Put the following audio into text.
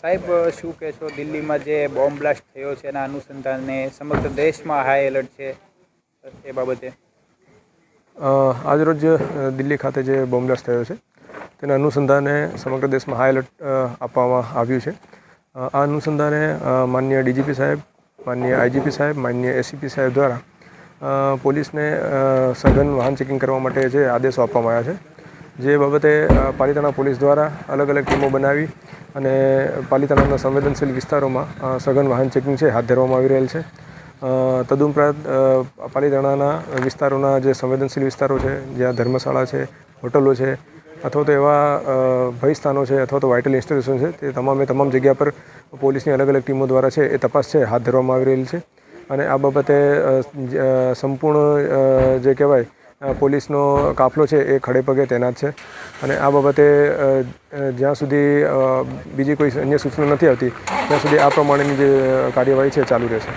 સાહેબ, શું કહેશો? દિલ્હીમાં જે બોમ્બ બ્લાસ્ટ થયો છે એના અનુસંધાને સમગ્ર દેશમાં હાઈ એલર્ટ છે એ બાબતે. આજરોજ દિલ્હી ખાતે જે બોમ્બ બ્લાસ્ટ થયો છે, તેના અનુસંધાને સમગ્ર દેશમાં હાઈ એલર્ટ આપવામાં આવ્યું છે. આ અનુસંધાને માન્ય ડીજીપી સાહેબ, માનનીય આઈજીપી સાહેબ માન્ય એસીપી સાહેબ દ્વારા પોલીસને સઘન વાહન ચેકિંગ કરવા માટે જે આદેશો આપવામાં આવ્યા છે, જે બાબતે પાલિતાણા પોલીસ દ્વારા અલગ અલગ ટીમો બનાવી અને પાલિતાણાના સંવેદનશીલ વિસ્તારોમાં સઘન વાહન ચેકિંગ છે, હાથ ધરવામાં આવી રહેલ છે. તદુપરાંત પાલિતાણાના વિસ્તારોના જે સંવેદનશીલ વિસ્તારો છે, જ્યાં ધર્મશાળા છે, હોટલો છે, અથવા તો એવા ભય સ્થાનો છે, અથવા તો વાઇટલ ઇન્સ્ટિટ્યુશન છે, તે તમામે તમામ જગ્યા પર પોલીસની અલગ અલગ ટીમો દ્વારા છે, એ તપાસ છે, હાથ ધરવામાં આવી રહેલી છે. અને આ બાબતે સંપૂર્ણ જે કહેવાય પોલીસનો કાફલો છે, એ ખડે પગે તૈનાત છે. અને આ બાબતે જ્યાં સુધી બીજી કોઈ અન્ય સૂચના નથી આવતી, ત્યાં સુધી આ પ્રમાણેની જે કાર્યવાહી છે ચાલુ રહેશે.